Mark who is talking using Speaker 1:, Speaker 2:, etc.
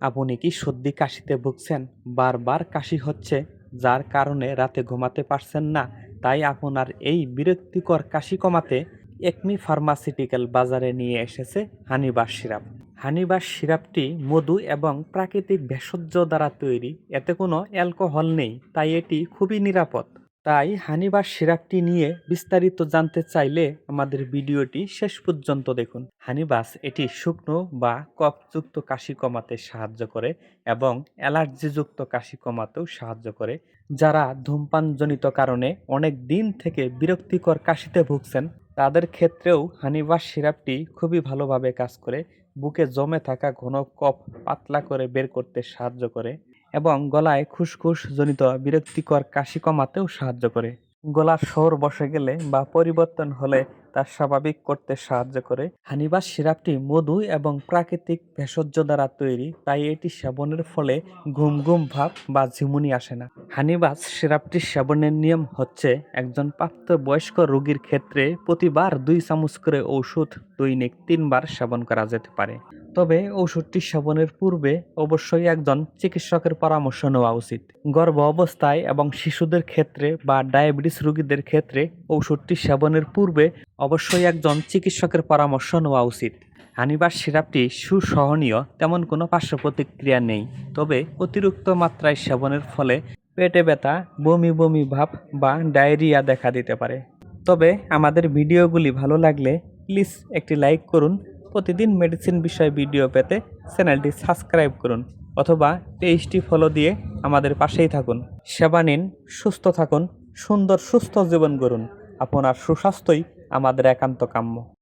Speaker 1: আপনি কি সর্দি কাশিতে ভুগছেন? বারবার কাশি হচ্ছে, যার কারণে রাতে ঘুমাতে পারছেন না। তাই আপনার এই বিরক্তিকর কাশি কমাতে একমি ফার্মাসিউটিক্যাল বাজারে নিয়ে এসেছে হানিবাস সিরাপ। হানিবাস সিরাপটি মধু এবং প্রাকৃতিক ভেষজ দ্বারা তৈরি। এতে কোনো অ্যালকোহল নেই, তাই এটি খুবই নিরাপদ। তাই হানিবাস সিরাপটি নিয়ে বিস্তারিত জানতে চাইলে আমাদের ভিডিওটি শেষ পর্যন্ত দেখুন। হানিবাস এটি শুকনো বা কফযুক্ত কাশি কমাতে সাহায্য করে এবং অ্যালার্জিযুক্ত কাশি কমাতেও সাহায্য করে, যারা ধূমপানজনিত কারণে অনেক দিন থেকে বিরক্তিকর কাশিতে ভুগছেন, তাদের ক্ষেত্রেও হানিবাস সিরাপটি খুবই ভালোভাবে কাজ করে, বুকে জমে থাকা ঘন কফ পাতলা করে বের করতে সাহায্য করে। এবং গলায় খুসখুস জনিত বিরক্তিকর কাশি কমাতেও সাহায্য করে। গলার স্বর বসে গেলে বা পরিবর্তন হলে তা স্বাভাবিক করতে সাহায্য করে। হানিবাস সিরাপটি মধু এবং প্রাকৃতিক ভেষজ দ্বারা তৈরি, তাই এটি সেবনের ফলে ঘুম ঘুম ভাব বা ঝিমুনি আসে না। হানিবাস সিরাপটি সেবনের নিয়ম হচ্ছে, একজন প্রাপ্তবয়স্ক রোগীর ক্ষেত্রে প্রতিবার দুই চামচ করে ঔষধ দৈনিক তিনবার সেবন করা যেতে পারে। তবে ওষুধটি সেবনের পূর্বে অবশ্যই একজন চিকিৎসকের পরামর্শ নেওয়া উচিত। গর্ভ অবস্থায় এবং শিশুদের ক্ষেত্রে বা ডায়াবেটিস রোগীদের ক্ষেত্রে ওষুধটি সেবনের পূর্বে অবশ্যই একজন চিকিৎসকের পরামর্শ নেওয়া উচিত। হানিবার সিরাপটি সুসহনীয়, তেমন কোনো পার্শ্ব প্রতিক্রিয়া নেই, তবে অতিরিক্ত মাত্রায় সেবনের ফলে পেটে ব্যথা, বমি বমি ভাব বা ডায়রিয়া দেখা দিতে পারে। তবে আমাদের ভিডিওগুলি ভালো লাগলে প্লিজ একটি লাইক করুন। প্রতিদিন মেডিসিন বিষয়ে ভিডিও পেতে চ্যানেলটি সাবস্ক্রাইব করুন অথবা পেজটি ফলো দিয়ে আমাদের পাশেই থাকুন। সেবা নিন, সুস্থ থাকুন, সুন্দর সুস্থ জীবন গড়ুন। আপনার সুস্বাস্থ্যই আমাদের একান্ত কাম্য।